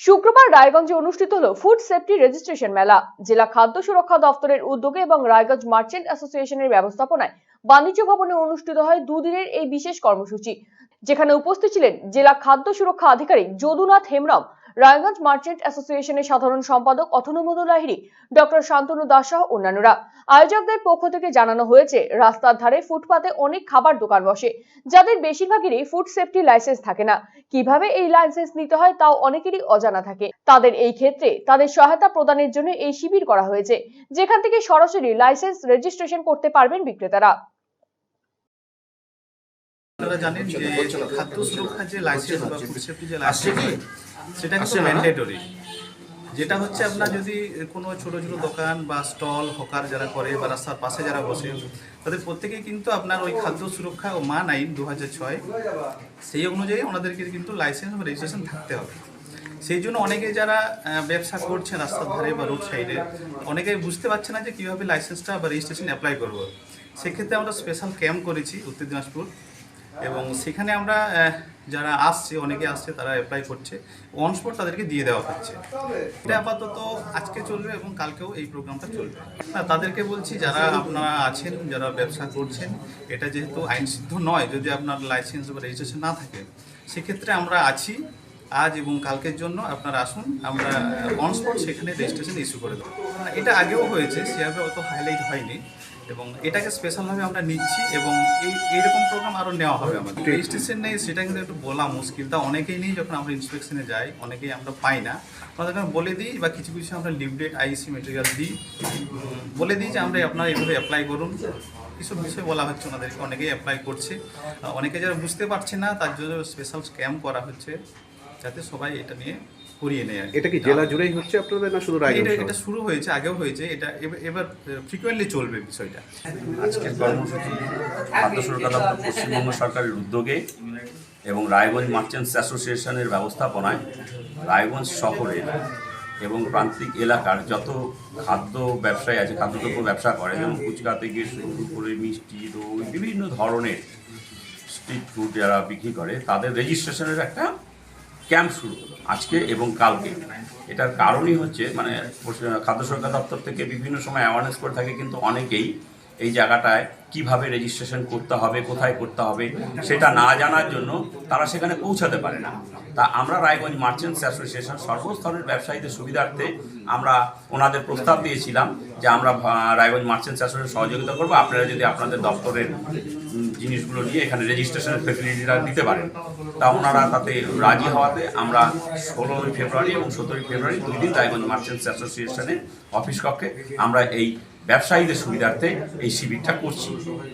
শুক্রবার রায়গঞ্জে অনুষ্ঠিত হলো ফুড সেফটি রেজিস্ট্রেশন মেলা। জেলা খাদ্য সুরক্ষা দপ্তরের উদ্যোগে এবং রায়গঞ্জ মার্চেন্ট অ্যাসোসিয়েশনের ব্যবস্থাপনায় বাণিজ্য ভবনে অনুষ্ঠিত হয় দুদিনের এই বিশেষ কর্মসূচি। যেখানে উপস্থিত ছিলেন জেলা খাদ্য সুরক্ষা আধিকারিক যদুনাথ হেমব্রম রায়গঞ্জ মার্চেন্ট অ্যাসোসিয়েশনের সাধারণ সম্পাদক অথনমোদ লাহিড়ী, ডক্টর শান্তনু দাস সহ অন্যান্যরা। আয়োজকদের পক্ষ থেকে জানানো হয়েছে, রাস্তার ধারে ফুটপাতে অনেক খাবার দোকান বসে, যাদের বেশিরভাগেরই ফুড সেফটি লাইসেন্স থাকে না। কীভাবে এই লাইসেন্স নিতে হয় তাও অনেকেরই অজানা থাকে। তাদের এই ক্ষেত্রে তাদের সহায়তা প্রদানের জন্য এই শিবির করা হয়েছে, যেখান থেকে সরাসরি লাইসেন্স রেজিস্ট্রেশন করতে পারবেন বিক্রেতারা। আপনারা জানেন যে খাদ্য সুরক্ষা যে লাইসেন্স বা ফুড সেফটি যে লাইসেন্স সেটা কিন্তু ম্যান্ডেটরি যেটা হচ্ছে আপনার যদি কোনো ছোট ছোট দোকান বা স্টল হকার যারা করে বা রাস্তার পাশে যারা বসে তাদের প্রত্যেকেই কিন্তু আপনার ওই খাদ্য সুরক্ষা ও মান আইন দু ছয় সেই অনুযায়ী ওনাদেরকে কিন্তু লাইসেন্স বা রেজিস্ট্রেশন থাকতে হবে। সেই জন্য অনেকে যারা ব্যবসা করছে রাস্তার ধারে বা রোড সাইডে অনেকে বুঝতে পারছে না যে কীভাবে লাইসেন্সটা বা রেজিস্ট্রেশন অ্যাপ্লাই করব। সেক্ষেত্রে আমরা স্পেশাল ক্যাম্প করেছি উত্তর দিনাজপুর। এবং সেখানে আমরা যারা আসছে, অনেকে আসছে, তারা অ্যাপ্লাই করছে। অন স্পট তাদেরকে দিয়ে দেওয়া হচ্ছে। এটা আপাতত আজকে চলবে এবং কালকেও এই প্রোগ্রামটা চলবে। না তাদেরকে বলছি, যারা আপনারা আছেন, যারা ব্যবসা করছেন, এটা যেহেতু আইন সিদ্ধ নয়, যদি আপনার লাইসেন্স বা রেজিস্ট্রেশন না থাকে, সেক্ষেত্রে আমরা আছি। আজ এবং কালকের জন্য আপনারা আসুন, আমরা অন স্পট সেখানে রেজিস্ট্রেশন ইস্যু করে দেবো। এটা আগেও হয়েছে, সেভাবে অত হাইলাইট হয়নি। এবং এটাকে স্পেশালভাবে আমরা নিচ্ছি এবং এই এইরকম প্রোগ্রাম আরও নেওয়া হবে আমাদের। রেজিস্ট্রেশন নেই সেটা কিন্তু একটু বলা মুশকিল। তা অনেকেই নেই যখন আমরা ইন্সপেকশনে যাই অনেকেই আমরা পাই না। আমাদেরকে আমরা বলে দিই বা কিছু কিছু আমরা লিভলেট আইসি মেটেরিয়াল দিই। বলে দিই যে আমরা আপনারা এভাবে অ্যাপ্লাই করুন। এসব বিষয় বলা হচ্ছে ওনাদেরকে অনেকেই অ্যাপ্লাই করছে। অনেকে যারা বুঝতে পারছে না তার জন্য স্পেশাল ক্যাম্প করা হচ্ছে। যাতে সবাই এটা নিয়ে করিয়ে নেয় আর এটা কি জেলা জুড়েই হচ্ছে আপনাদের না শুধু রায়গঞ্জ এটা শহরে? এটা শুরু হয়েছে আগেও হয়েছে এটা এবার- এবার ফ্রিকোয়েন্টলি চলবে বিষয়টা আজকের কর্মসূচি খাদ্য সুরক্ষা দপ্তর পশ্চিমবঙ্গ সরকারের উদ্যোগে এবং রায়গঞ্জ মার্চেন্টস অ্যাসোসিয়েশনের ব্যবস্থাপনায় রায়গঞ্জ শহরের এবং প্রান্তিক এলাকার যত খাদ্য ব্যবসায়ী আছে খাদ্যদ্রব্য ব্যবসা করে যেমন ফুচকা থেকে শুরু করে মিষ্টি দই বিভিন্ন ধরনের স্ট্রিট ফুড যারা বিক্রি করে তাদের রেজিস্ট্রেশনের একটা ক্যাম্প শুরু হলো, আজকে এবং কালকে। এটার কারণই হচ্ছে মানে খাদ্য সুরক্ষা দপ্তর থেকে বিভিন্ন সময় অ্যাওয়ারনেস করে থাকে কিন্তু অনেকেই এই জায়গাটায় কীভাবে রেজিস্ট্রেশন করতে হবে, কোথায় করতে হবে, সেটা না জানার জন্য তারা সেখানে পৌঁছাতে পারে না। তা আমরা রায়গঞ্জ মার্চেন্টস অ্যাসোসিয়েশন সর্বস্তরের ব্যবসায়ীদের সুবিধার্থে আমরা ওনাদের প্রস্তাব দিয়েছিলাম যে আমরা রায়গঞ্জ মার্চেন্টস অ্যাসোসিয়েশন সহযোগিতা করব। আপনারা যদি আপনাদের দপ্তরের জিনিসগুলো নিয়ে এখানে রেজিস্ট্রেশনের ফেসিলিটিটা দিতে পারেন, তা ওনারা তাতে রাজি হওয়াতে আমরা ষোলোই ফেব্রুয়ারি এবং সতেরোই ফেব্রুয়ারি দুই দিন রায়গঞ্জ মার্চেন্টস অ্যাসোসিয়েশনের অফিস কক্ষে আমরা এই ব্যবসায়ীদের সুবিধার্থে এই শিবিরটা করছি।